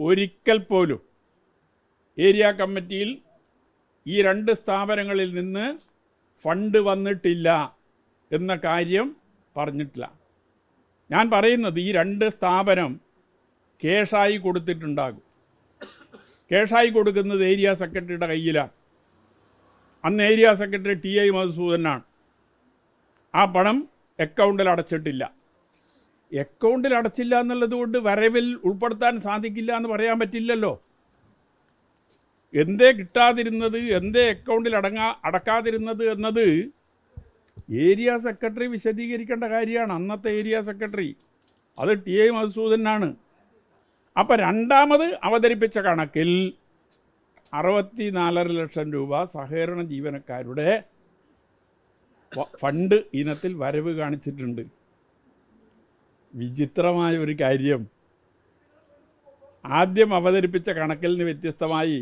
ഒരിക്കൽ പോലും ഏരിയ കമ്മിറ്റിയിൽ ഈ രണ്ട് സ്ഥാപനങ്ങളിൽ നിന്ന് ഫണ്ട് വന്നിട്ടില്ല എന്ന കാര്യം പറഞ്ഞിട്ടില്ല. ഞാൻ പറയുന്നത് ഈ രണ്ട് സ്ഥാപനം കേഷായി കൊടുത്തിട്ടുണ്ടാകും. കേഷായി കൊടുക്കുന്നത് ഏരിയ സെക്രട്ടറിയുടെ കയ്യിലാണ്. അന്ന് ഏരിയ സെക്രട്ടറി ടി ഐ മധുസൂദനാണ്. ആ പണം അക്കൗണ്ടിൽ അടച്ചിട്ടില്ല. അക്കൗണ്ടിൽ അടച്ചില്ല എന്നുള്ളത് കൊണ്ട് വരവിൽ ഉൾപ്പെടുത്താൻ സാധിക്കില്ല എന്ന് പറയാൻ പറ്റില്ലല്ലോ. എന്തേ കിട്ടാതിരുന്നത് എന്തേ അക്കൗണ്ടിൽ അടങ്ങാ അടക്കാതിരുന്നത് എന്നത് ഏരിയ സെക്രട്ടറി വിശദീകരിക്കേണ്ട കാര്യമാണ്. അന്നത്തെ ഏരിയ സെക്രട്ടറി അത് ടി ഐ മധുസൂദനാണ്. അപ്പം രണ്ടാമത് അവതരിപ്പിച്ച കണക്കിൽ അറുപത്തി നാലര ലക്ഷം രൂപ സഹകരണ ജീവനക്കാരുടെ ഫണ്ട് ഇനത്തിൽ വരവ് കാണിച്ചിട്ടുണ്ട്. വിചിത്രമായ ഒരു കാര്യം. ആദ്യം അവതരിപ്പിച്ച കണക്കിൽ നിന്ന് വ്യത്യസ്തമായി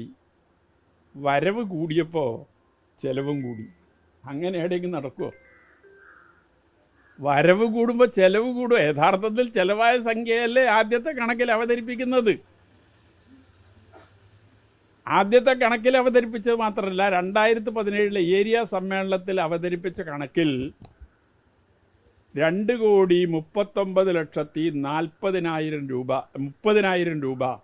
വരവ് കൂടിയപ്പോൾ ചിലവും കൂടി. അങ്ങനെ എവിടെയെങ്കിലും നടക്കുമോ വരവ് കൂടുമ്പോൾ ചെലവ് കൂടുമോ യഥാർത്ഥത്തിൽ ചിലവായ സംഖ്യയല്ലേ ആദ്യത്തെ കണക്കിൽ അവതരിപ്പിക്കുന്നത്. ആദ്യത്തെ കണക്കിൽ അവതരിപ്പിച്ചത് മാത്രമല്ല രണ്ടായിരത്തി പതിനേഴിലെ ഏരിയ സമ്മേളനത്തിൽ അവതരിപ്പിച്ച കണക്കിൽ രണ്ട് കോടി മുപ്പത്തൊമ്പത് ലക്ഷത്തി നാൽപ്പതിനായിരം രൂപ മുപ്പതിനായിരം രൂപ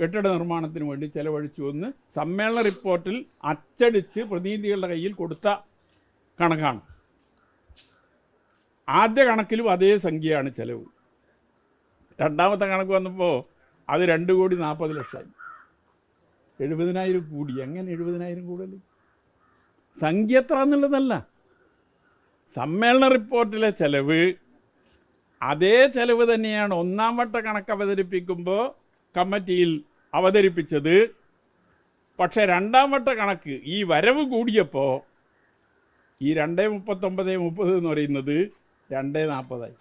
കെട്ടിട നിർമ്മാണത്തിന് വേണ്ടി ചെലവഴിച്ചു എന്ന് സമ്മേളന റിപ്പോർട്ടിൽ അച്ചടിച്ച് പ്രതിനിധികളുടെ കയ്യിൽ കൊടുത്ത കണക്കാണ്. ആദ്യ കണക്കിലും അതേ സംഖ്യയാണ് ചെലവ്. രണ്ടാമത്തെ കണക്ക് വന്നപ്പോൾ അത് രണ്ട് കോടി നാൽപ്പത് ലക്ഷമായി. എഴുപതിനായിരം കൂടി. എങ്ങനെ എഴുപതിനായിരം കൂടുതൽ സംഖ്യ എത്ര എന്നുള്ളതല്ല. സമ്മേളന റിപ്പോർട്ടിലെ ചെലവ് അതേ ചെലവ് തന്നെയാണ് ഒന്നാം വട്ട കണക്ക് അവതരിപ്പിക്കുമ്പോൾ കമ്മിറ്റിയിൽ അവതരിപ്പിച്ചത്. പക്ഷേ രണ്ടാം വട്ട കണക്ക് ഈ വരവ് കൂടിയപ്പോൾ ഈ രണ്ട് മുപ്പത്തൊമ്പത് മുപ്പത് എന്ന് പറയുന്നത് രണ്ട് നാൽപ്പതായി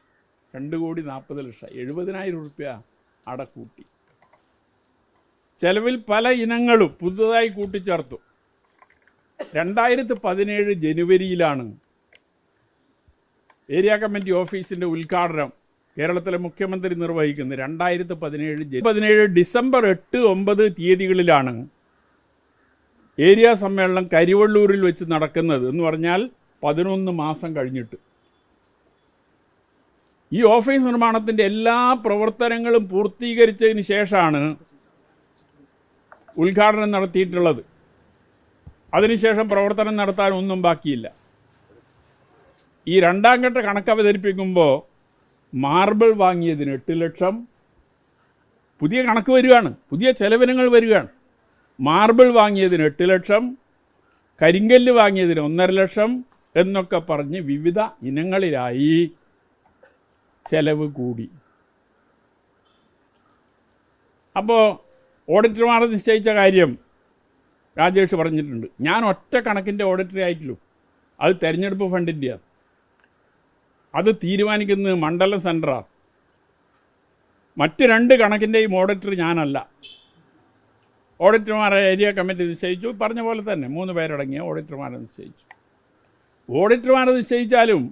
രണ്ട് കോടി നാൽപ്പത് ലക്ഷം. എഴുപതിനായിരം റുപ്യ കൂട്ടി. ചെലവിൽ പല ഇനങ്ങളും പുതുതായി കൂട്ടിച്ചേർത്തു. രണ്ടായിരത്തി പതിനേഴ് ജനുവരിയിലാണ് ഏരിയ കമ്മിറ്റി ഓഫീസിന്റെ ഉദ്ഘാടനം കേരളത്തിലെ മുഖ്യമന്ത്രി നിർവഹിക്കുന്നത് രണ്ടായിരത്തി പതിനേഴ് പതിനേഴ് ഡിസംബർ എട്ട് ഒമ്പത് തീയതികളിലാണ് ഏരിയ സമ്മേളനം കരിവള്ളൂരിൽ വെച്ച് നടക്കുന്നത് എന്ന് പറഞ്ഞാൽ പതിനൊന്ന് മാസം കഴിഞ്ഞിട്ട്. ഈ ഓഫീസ് നിർമ്മാണത്തിന്റെ എല്ലാ പ്രവർത്തനങ്ങളും പൂർത്തീകരിച്ചതിന് ശേഷമാണ് ഉദ്ഘാടനം നടത്തിയിട്ടുള്ളത്. അതിനുശേഷം പ്രവർത്തനം നടത്താൻ ഒന്നും ബാക്കിയില്ല. ഈ രണ്ടാം ഘട്ട കണക്ക് അവതരിപ്പിക്കുമ്പോൾ മാർബിൾ വാങ്ങിയതിന് എട്ട് ലക്ഷം. പുതിയ കണക്ക് വരികയാണ് പുതിയ ചെലവിനങ്ങൾ വരികയാണ് മാർബിൾ വാങ്ങിയതിന് എട്ട് ലക്ഷം. കരിങ്കല്ല് വാങ്ങിയതിന് ഒന്നര ലക്ഷം എന്നൊക്കെ പറഞ്ഞ് വിവിധ ഇനങ്ങളിലായി ചെലവ് കൂടി. അപ്പോൾ ഓഡിറ്റർമാർ നിശ്ചയിച്ച കാര്യം രാജേഷ് പറഞ്ഞിട്ടുണ്ട്. ഞാൻ ഒറ്റ കണക്കിന്റെ ഓഡിറ്റർ ആയിട്ടുള്ളൂ. അത് തെരഞ്ഞെടുപ്പ് ഫണ്ടിന്റെയാണ് അത് തീരുമാനിക്കുന്നത് മണ്ഡലം സെന്ററാണ് മറ്റ് രണ്ട് കണക്കിന്റെയും ഓഡിറ്റർ ഞാനല്ല. ഓഡിറ്റർമാരെ ഏരിയ കമ്മിറ്റി നിശ്ചയിച്ചു. പറഞ്ഞ പോലെ തന്നെ മൂന്ന് പേരടങ്ങിയ ഓഡിറ്റർമാരെ നിശ്ചയിച്ചു. ഓഡിറ്റർമാരെ നിശ്ചയിച്ചാലും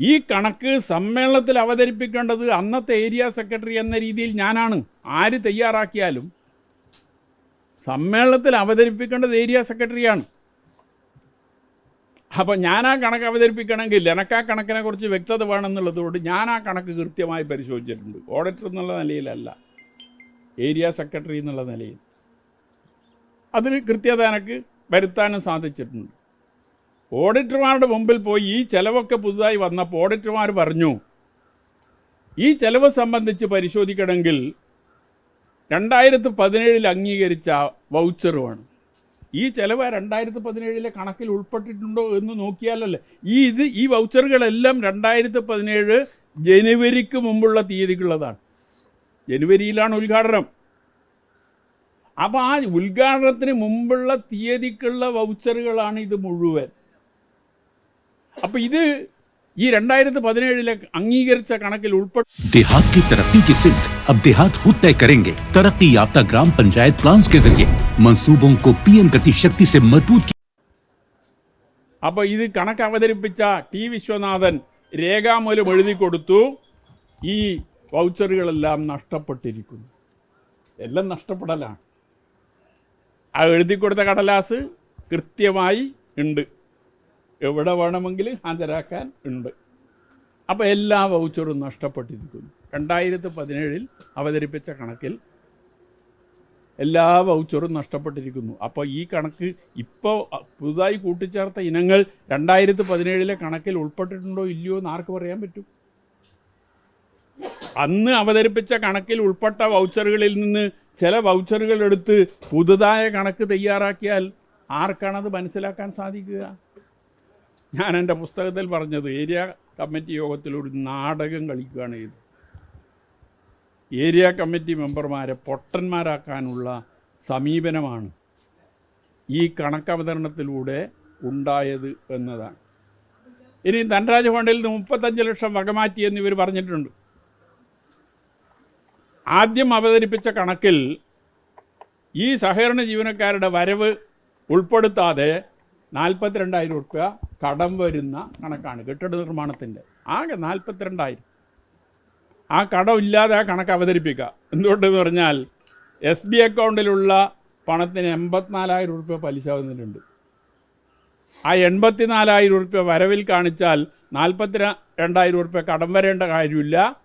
ഈ കണക്ക് സമ്മേളനത്തിൽ അവതരിപ്പിക്കേണ്ടത് അന്നത്തെ ഏരിയ സെക്രട്ടറി എന്ന രീതിയിൽ ഞാനാണ്. ആര് തയ്യാറാക്കിയാലും സമ്മേളനത്തിൽ അവതരിപ്പിക്കേണ്ടത് ഏരിയ സെക്രട്ടറിയാണ്. അപ്പോൾ ഞാൻ ആ കണക്ക് അവതരിപ്പിക്കണമെങ്കിൽ എനിക്ക് ആ കണക്കിനെ കുറിച്ച് വ്യക്തത വേണമെന്നുള്ളതുകൊണ്ട് ഞാൻ ആ കണക്ക് കൃത്യമായി പരിശോധിച്ചിട്ടുണ്ട്. ഓഡിറ്റർ എന്നുള്ള നിലയിലല്ല. ഏരിയ സെക്രട്ടറി എന്നുള്ള നിലയിൽ. അതിന് കൃത്യത എനിക്ക് വരുത്താനും സാധിച്ചിട്ടുണ്ട്. ഓഡിറ്റർമാരുടെ മുമ്പിൽ പോയി ഈ ചെലവൊക്കെ പുതുതായി വന്നപ്പോൾ ഓഡിറ്റർമാർ പറഞ്ഞു ഈ ചെലവ് സംബന്ധിച്ച് പരിശോധിക്കണമെങ്കിൽ രണ്ടായിരത്തി പതിനേഴിൽ അംഗീകരിച്ച വൗച്ചറുമാണ്. ഈ ചെലവ് രണ്ടായിരത്തി പതിനേഴിലെ കണക്കിൽ ഉൾപ്പെട്ടിട്ടുണ്ടോ എന്ന് നോക്കിയാലല്ലേ ഈ ഇത് ഈ വൗച്ചറുകളെല്ലാം രണ്ടായിരത്തി പതിനേഴ് ജനുവരിക്ക് മുമ്പുള്ള തീയതിക്കുള്ളതാണ് ജനുവരിയിലാണ് ഉദ്ഘാടനം അപ്പോൾ ആ ഉദ്ഘാടനത്തിന് മുമ്പുള്ള തീയതിക്കുള്ള വൗച്ചറുകളാണ് ഇത് മുഴുവൻ അപ്പോൾ ഇത് ഈ രണ്ടായിരത്തി പതിനേഴിലെ അംഗീകരിച്ച കണക്കിൽ ഉൾപ്പെട്ട देहात की तरक्की की सिमत अब देहात खुद तय करेंगे तरक्की याफ्ता ग्राम पंचायत प्लान के जरिए मंसूबों को पीएम गति शक्ति से मजबूत किया അപ്പോൾ ഇത് കണക്ക് അവതരിപ്പിച്ച ടി വിശ്വനാഥൻ രേഖാമൂലം എഴുതി കൊടുത്തു ഈ വൗച്ചറുകളെല്ലാം നഷ്ടപ്പെട്ടിരിക്കുന്നു എല്ലാം നഷ്ടപ്പെടലാണ് ആ എഴുതി കൊടുത്ത കടലാസ് കൃത്യമായി ഉണ്ട് എവിടെ വേണമെങ്കിൽ ഹാജരാക്കാൻ ഉണ്ട് അപ്പോൾ എല്ലാ വൗച്ചറും നഷ്ടപ്പെട്ടിരിക്കുന്നു രണ്ടായിരത്തി പതിനേഴിൽ അവതരിപ്പിച്ച കണക്കിൽ എല്ലാ വൗച്ചറും നഷ്ടപ്പെട്ടിരിക്കുന്നു. അപ്പോൾ ഈ കണക്ക് ഇപ്പോൾ പുതുതായി കൂട്ടിച്ചേർത്ത ഇനങ്ങൾ രണ്ടായിരത്തി പതിനേഴിലെ കണക്കിൽ ഉൾപ്പെട്ടിട്ടുണ്ടോ ഇല്ലയോ എന്ന് ആർക്ക് പറയാൻ പറ്റും? അന്ന് അവതരിപ്പിച്ച കണക്കിൽ ഉൾപ്പെട്ട വൗച്ചറുകളിൽ നിന്ന് ചില വൗച്ചറുകൾ എടുത്ത് പുതുതായ കണക്ക് തയ്യാറാക്കിയാൽ ആർക്കാണത് മനസ്സിലാക്കാൻ സാധിക്കുക? ഞാൻ എന്റെ പുസ്തകത്തിൽ പറഞ്ഞത് ഏരിയ കമ്മിറ്റി യോഗത്തിൽ ഒരു നാടകം കളിക്കുകയാണ് ഇത് ഏരിയ കമ്മിറ്റി മെമ്പർമാരെ പൊട്ടന്മാരാക്കാനുള്ള സമീപനമാണ് ഈ കണക്കവതരണത്തിലൂടെ ഉണ്ടായത് എന്നതാണ്. ഇനി ധനരാജ് ഫണ്ടിൽ നിന്ന് മുപ്പത്തഞ്ച് ലക്ഷം വകമാറ്റി എന്ന് ഇവർ പറഞ്ഞിട്ടുണ്ട്. ആദ്യം അവതരിപ്പിച്ച കണക്കിൽ ഈ സഹകരണ ജീവനക്കാരുടെ വരവ് ഉൾപ്പെടുത്താതെ നാൽപ്പത്തിരണ്ടായിരം രൂപ കടം വരുന്ന കണക്കാണ് കെട്ടിട നിർമ്മാണത്തിന്റെ. ആകെ നാൽപ്പത്തിരണ്ടായിരം ആ കടം ഇല്ലാതെ ആ കണക്ക് അവതരിപ്പിക്കുക. എന്തുകൊണ്ടെന്ന് പറഞ്ഞാൽ എസ് ബി അക്കൗണ്ടിലുള്ള പണത്തിന് എൺപത്തിനാലായിരം റുപ്യ പലിശ വന്നിട്ടുണ്ട്. ആ എൺപത്തിനാലായിരം റുപ്യ വരവിൽ കാണിച്ചാൽ നാൽപ്പത്തി രണ്ടായിരം റുപ്യ കടം വരേണ്ട കാര്യമില്ല.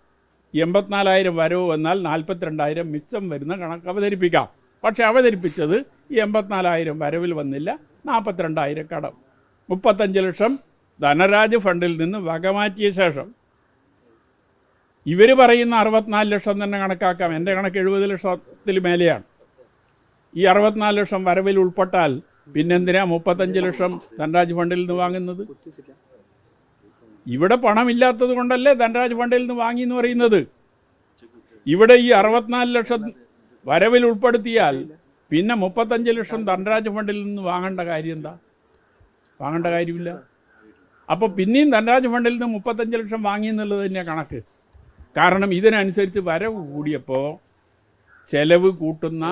എൺപത്തിനാലായിരം വരവ് വന്നാൽ നാൽപ്പത്തിരണ്ടായിരം മിച്ചം വരുന്ന കണക്ക് അവതരിപ്പിക്കാം. പക്ഷെ അവതരിപ്പിച്ചത് ഈ എൺപത്തിനാലായിരം വരവിൽ വന്നില്ല നാൽപ്പത്തിരണ്ടായിരം കടം. മുപ്പത്തഞ്ച് ലക്ഷം ധനരാജ് ഫണ്ടിൽ നിന്ന് വകമാറ്റിയ ശേഷം ഇവർ പറയുന്ന അറുപത്തിനാല് ലക്ഷം തന്നെ കണക്കാക്കാം. എന്റെ കണക്ക് എഴുപത് ലക്ഷത്തിൽ മേലെയാണ്. ഈ അറുപത്തിനാല് ലക്ഷം വരവിൽ ഉൾപ്പെട്ടാൽ പിന്നെന്തിനാ മുപ്പത്തഞ്ച് ലക്ഷം ധനരാജ് ഫണ്ടിൽ നിന്ന് വാങ്ങുന്നത്? ഇവിടെ പണമില്ലാത്തത് കൊണ്ടല്ലേ ധനരാജ് ഫണ്ടിൽ നിന്ന് വാങ്ങി എന്ന് പറയുന്നത്? ഇവിടെ ഈ അറുപത്തിനാല് ലക്ഷം വരവിൽ ഉൾപ്പെടുത്തിയാൽ പിന്നെ മുപ്പത്തഞ്ച് ലക്ഷം ധനരാജ് ഫണ്ടിൽ നിന്ന് വാങ്ങേണ്ട കാര്യം എന്താ? വാങ്ങേണ്ട കാര്യമില്ല. അപ്പോൾ പിന്നെയും ധനരാജ് ഫണ്ടിൽ നിന്ന് മുപ്പത്തഞ്ച് ലക്ഷം വാങ്ങി എന്നുള്ളത് തന്നെയാണ് കണക്ക്. കാരണം ഇതിനനുസരിച്ച് വരവ് കൂടിയപ്പോൾ ചെലവ് കൂട്ടുന്ന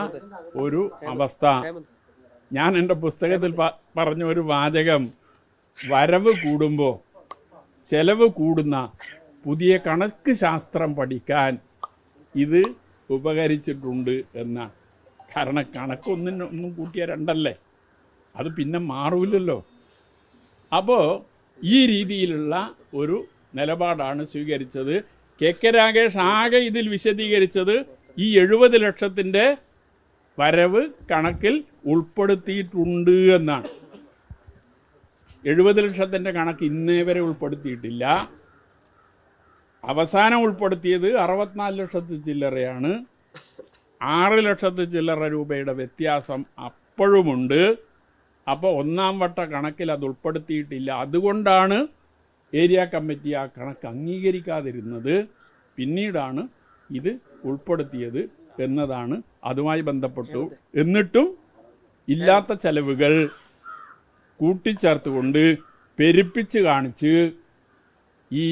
ഒരു അവസ്ഥ. ഞാൻ എന്റെ പുസ്തകത്തിൽ പറഞ്ഞ ഒരു വാചകം വരവ് കൂടുമ്പോൾ ചെലവ് കൂടുന്ന പുതിയ കണക്ക് ശാസ്ത്രം പഠിക്കാൻ ഇത് ഉപകരിച്ചിട്ടുണ്ട് എന്ന കാരണം കണക്കൊന്നിന് ഒന്നും കൂട്ടിയ രണ്ടല്ലേ? അത് പിന്നെ മാറൂലല്ലോ അപ്പോൾ ഈ രീതിയിലുള്ള ഒരു നിലപാടാണ് സ്വീകരിച്ചത്. കെ കെ രാഗേഷ് ആകെ ഇതിൽ വിശദീകരിച്ചത് ഈ എഴുപത് ലക്ഷത്തിന്റെ വരവ് കണക്കിൽ ഉൾപ്പെടുത്തിയിട്ടുണ്ട് എന്നാണ്. എഴുപത് ലക്ഷത്തിന്റെ കണക്ക് ഇന്നേ വരെ ഉൾപ്പെടുത്തിയിട്ടില്ല. അവസാനം ഉൾപ്പെടുത്തിയത് അറുപത്തിനാല് ലക്ഷത്തി ചില്ലറയാണ്. ആറ് ലക്ഷത്തി ചില്ലറ രൂപയുടെ വ്യത്യാസം അപ്പോഴുമുണ്ട്. അപ്പോൾ ഒന്നാം വട്ട കണക്കിൽ അത് ഉൾപ്പെടുത്തിയിട്ടില്ല. അതുകൊണ്ടാണ് ഏരിയ കമ്മിറ്റി ആ കണക്ക് അംഗീകരിക്കാതിരുന്നത് പിന്നീടാണ് ഇത് ഉൾപ്പെടുത്തിയത് എന്നതാണ് അതുമായി ബന്ധപ്പെട്ടു. എന്നിട്ടും ഇല്ലാത്ത ചെലവുകൾ കൂട്ടിച്ചേർത്തുകൊണ്ട് പെരുപ്പിച്ച് കാണിച്ച് ഈ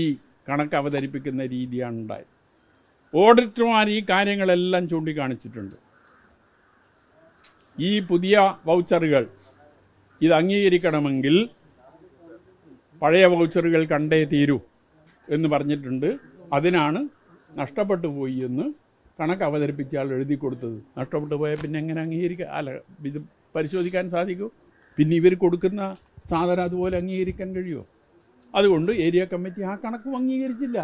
കണക്ക് അവതരിപ്പിക്കുന്ന രീതിയാണ് ഉണ്ടായത്. ഓഡിറ്റർമാർ ഈ കാര്യങ്ങളെല്ലാം ചൂണ്ടിക്കാണിച്ചിട്ടുണ്ട്. ഈ പുതിയ വൗച്ചറുകൾ ഇത് അംഗീകരിക്കണമെങ്കിൽ പഴയ വൗച്ചറുകൾ കണ്ടേ തീരൂ എന്ന് പറഞ്ഞിട്ടുണ്ട്. അതിനാണ് നഷ്ടപ്പെട്ടു പോയി എന്ന് കണക്ക് അവതരിപ്പിച്ചാൽ എഴുതി കൊടുത്തത്. നഷ്ടപ്പെട്ടു പോയാൽ പിന്നെ എങ്ങനെ അംഗീകരിക്കുക അല്ല ഇത് പരിശോധിക്കാൻ സാധിക്കും. പിന്നെ ഇവർ കൊടുക്കുന്ന സാധനം അതുപോലെ അംഗീകരിക്കാൻ കഴിയുമോ? അതുകൊണ്ട് ഏരിയ കമ്മിറ്റി ആ കണക്കും അംഗീകരിച്ചില്ല.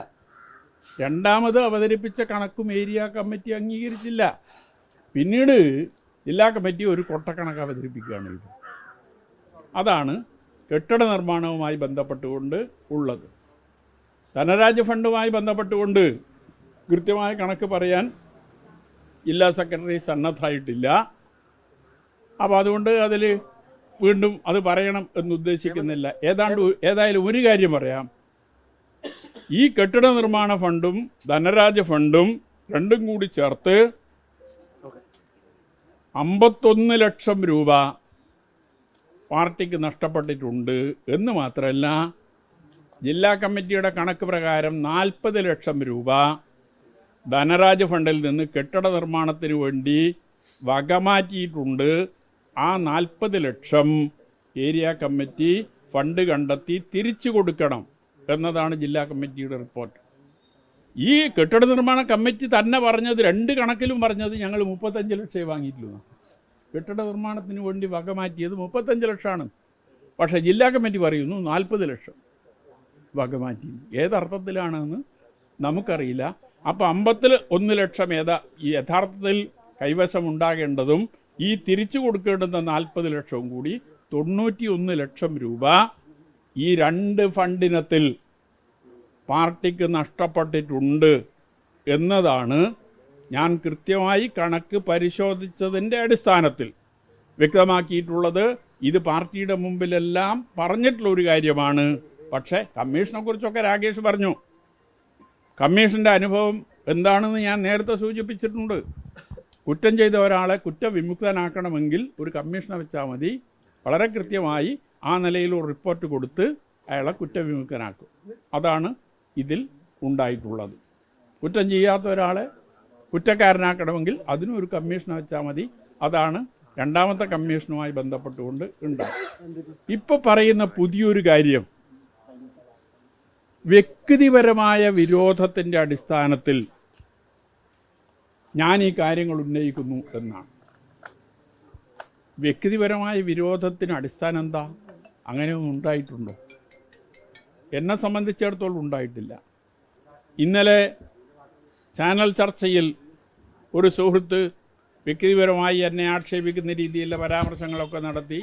രണ്ടാമത് അവതരിപ്പിച്ച കണക്കും ഏരിയ കമ്മിറ്റി അംഗീകരിച്ചില്ല. പിന്നീട് ജില്ലാ കമ്മിറ്റി ഒരു കൊട്ടക്കണക്ക് അവതരിപ്പിക്കുകയാണ് ഇത് അതാണ് കെട്ടിട നിർമ്മാണവുമായി ബന്ധപ്പെട്ടുകൊണ്ട് ഉള്ളത്. ധനരാജ്യ ഫണ്ടുമായി ബന്ധപ്പെട്ടുകൊണ്ട് കൃത്യമായ കണക്ക് പറയാൻ ജില്ലാ സെക്രട്ടറി സന്നദ്ധമായിട്ടില്ല അപ്പോൾ അതുകൊണ്ട് അതിൽ വീണ്ടും അത് പറയണം എന്നുദ്ദേശിക്കുന്നില്ല. ഏതാണ്ട് ഏതായാലും ഒരു കാര്യം പറയാം. ഈ കെട്ടിട നിർമ്മാണ ഫണ്ടും ധനരാജ്യ ഫണ്ടും രണ്ടും കൂടി ചേർത്ത് അമ്പത്തൊന്ന് ലക്ഷം രൂപ പാർട്ടിക്ക് നഷ്ടപ്പെട്ടിട്ടുണ്ട് എന്ന് മാത്രമല്ല ജില്ലാ കമ്മിറ്റിയുടെ കണക്ക് പ്രകാരം നാൽപ്പത് ലക്ഷം രൂപ ധനരാജ് ഫണ്ടിൽ നിന്ന് കെട്ടിട നിർമ്മാണത്തിന് വേണ്ടി വകമാറ്റിയിട്ടുണ്ട് ആ നാൽപ്പത് ലക്ഷം ഏരിയ കമ്മിറ്റി ഫണ്ട് കണ്ടെത്തി തിരിച്ചു കൊടുക്കണം എന്നതാണ് ജില്ലാ കമ്മിറ്റിയുടെ റിപ്പോർട്ട്. ഈ കെട്ടിട നിർമ്മാണ കമ്മിറ്റി തന്നെ പറഞ്ഞത് രണ്ട് കണക്കിലും പറഞ്ഞത് ഞങ്ങൾ മുപ്പത്തഞ്ച് ലക്ഷമേ വാങ്ങിയിട്ടുള്ളൂ. കെട്ടിട നിർമ്മാണത്തിന് വേണ്ടി വക മാറ്റിയത് മുപ്പത്തഞ്ച് ലക്ഷമാണ്. പക്ഷേ ജില്ലാ കമ്മിറ്റി പറയുന്നു നാൽപ്പത് ലക്ഷം വക മാറ്റി ഏതർത്ഥത്തിലാണെന്ന് നമുക്കറിയില്ല. അപ്പോൾ അമ്പത്തിൽ ഒന്ന് ലക്ഷം ഏതാ ഈ യഥാർത്ഥത്തിൽ കൈവശം ഉണ്ടാകേണ്ടതും ഈ തിരിച്ചു കൊടുക്കേണ്ടുന്ന നാൽപ്പത് ലക്ഷവും കൂടി തൊണ്ണൂറ്റി ഒന്ന് ലക്ഷം രൂപ ഈ രണ്ട് ഫണ്ടിനത്തിൽ പാർട്ടിക്ക് നഷ്ടപ്പെട്ടിട്ടുണ്ട് എന്നതാണ് ഞാൻ കൃത്യമായി കണക്ക് പരിശോധിച്ചതിന്റെ അടിസ്ഥാനത്തിൽ വ്യക്തമാക്കിയിട്ടുള്ളത് ഇത് പാർട്ടിയുടെ മുമ്പിലെല്ലാം പറഞ്ഞിട്ടുള്ള ഒരു കാര്യമാണ്. പക്ഷേ കമ്മീഷനെ കുറിച്ചൊക്കെ രാകേഷ് പറഞ്ഞു. കമ്മീഷന്റെ അനുഭവം എന്താണെന്ന് ഞാൻ നേരത്തെ സൂചിപ്പിച്ചിട്ടുണ്ട്. കുറ്റം ചെയ്ത ഒരാളെ കുറ്റവിമുക്തനാക്കണമെങ്കിൽ ഒരു കമ്മീഷനെ വെച്ചാൽ മതി. വളരെ കൃത്യമായി ആ നിലയിൽ ഒരു റിപ്പോർട്ട് കൊടുത്ത് അയാളെ കുറ്റവിമുക്തനാക്കും. അതാണ് ഇതിൽ ഉണ്ടായിട്ടുള്ളത്. കുറ്റം ചെയ്യാത്ത ഒരാളെ കുറ്റക്കാരനാക്കണമെങ്കിൽ അതിനും ഒരു കമ്മീഷൻ വെച്ചാൽ മതി. അതാണ് രണ്ടാമത്തെ കമ്മീഷനുമായി ബന്ധപ്പെട്ടുകൊണ്ട് ഉണ്ടാകും ഇപ്പോൾ പറയുന്ന പുതിയൊരു കാര്യം വ്യക്തിപരമായ വിരോധത്തിന്റെ അടിസ്ഥാനത്തിൽ ഞാൻ ഈ കാര്യങ്ങൾ ഉന്നയിക്കുന്നു എന്നാണ്. വ്യക്തിപരമായ വിരോധത്തിന് അടിസ്ഥാനം എന്താ? അങ്ങനെയൊന്നും ഉണ്ടായിട്ടുണ്ടോ? എന്നെ സംബന്ധിച്ചിടത്തോളം ഉണ്ടായിട്ടില്ല. ഇന്നലെ ചാനൽ ചർച്ചയിൽ ഒരു സുഹൃത്ത് വ്യക്തിപരമായി എന്നെ ആക്ഷേപിക്കുന്ന രീതിയിലുള്ള പരാമർശങ്ങളൊക്കെ നടത്തി.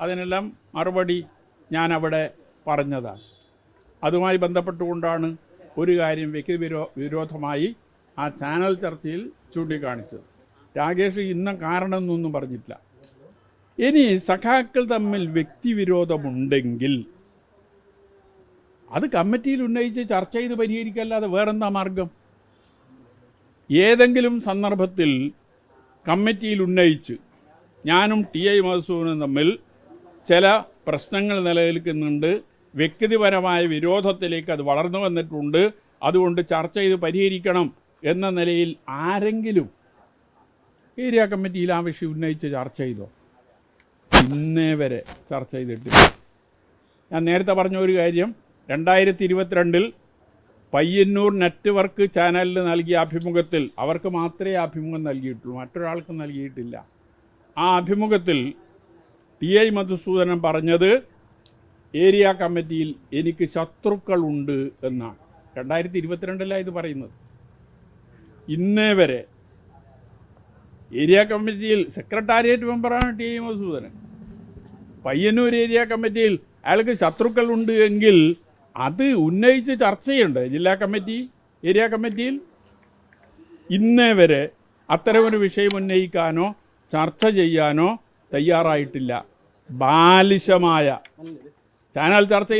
അതിനെല്ലാം മറുപടി ഞാൻ അവിടെ പറഞ്ഞതാണ്. അതുമായി ബന്ധപ്പെട്ടുകൊണ്ടാണ് ഒരു കാര്യം വ്യക്തി വിരോ വിരോധമായി ആ ചാനൽ ചർച്ചയിൽ ചൂണ്ടിക്കാണിച്ചത്. രാകേഷ് ഇന്ന കാരണം എന്നൊന്നും പറഞ്ഞിട്ടില്ല. ഇനി സഖാക്കൾ തമ്മിൽ വ്യക്തിവിരോധമുണ്ടെങ്കിൽ അത് കമ്മിറ്റിയിൽ ഉന്നയിച്ച് ചർച്ച ചെയ്ത് പരിഹരിക്കല്ലാതെ വേറെന്താ മാർഗം? ഏതെങ്കിലും സന്ദർഭത്തിൽ കമ്മിറ്റിയിൽ ഉന്നയിച്ച് ഞാനും ടി ഐ മധുസൂദനും തമ്മിൽ ചില പ്രശ്നങ്ങൾ നിലനിൽക്കുന്നുണ്ട്. വ്യക്തിപരമായ വിരോധത്തിലേക്ക് അത് വളർന്നു വന്നിട്ടുണ്ട്. അതുകൊണ്ട് ചർച്ച ചെയ്ത് പരിഹരിക്കണം എന്ന നിലയിൽ ആരെങ്കിലും ഏരിയ കമ്മിറ്റിയിൽ ആ വിഷയം ഉന്നയിച്ച് ചർച്ച ചെയ്തോ? ഇന്നേ വരെ ചർച്ച ചെയ്തിട്ടില്ല. ഞാൻ നേരത്തെ പറഞ്ഞ ഒരു കാര്യം രണ്ടായിരത്തി ഇരുപത്തിരണ്ടിൽ പയ്യന്നൂർ നെറ്റ്വർക്ക് ചാനലിൽ നൽകിയ അഭിമുഖത്തിൽ അവർക്ക് മാത്രമേ അഭിമുഖം നൽകിയിട്ടുള്ളൂ. മറ്റൊരാൾക്ക് നൽകിയിട്ടില്ല. ആ അഭിമുഖത്തിൽ ടി ഐ മധുസൂദനൻ പറഞ്ഞത് ഏരിയ കമ്മിറ്റിയിൽ എനിക്ക് ശത്രുക്കളുണ്ട് എന്നാണ്. രണ്ടായിരത്തി ഇരുപത്തിരണ്ടിലാണ് ഇത് പറയുന്നത്? ഇന്നേ വരെ ഏരിയ കമ്മിറ്റിയിൽ സെക്രട്ടേറിയറ്റ് മെമ്പറാണ് T I Madhusoodanan. Payyanur area കമ്മിറ്റിയിൽ അയാൾക്ക് ശത്രുക്കളുണ്ട് എങ്കിൽ അത് ഉന്നയിച്ച് ചർച്ചയുണ്ട് ജില്ലാ കമ്മിറ്റി ഏരിയ കമ്മിറ്റിയിൽ. ഇന്നേ വരെ അത്തരമൊരു വിഷയം ഉന്നയിക്കാനോ ചർച്ച ചെയ്യാനോ തയ്യാറായിട്ടില്ല. ബാലിശമായ. ചാനൽ ചർച്ചയിൽ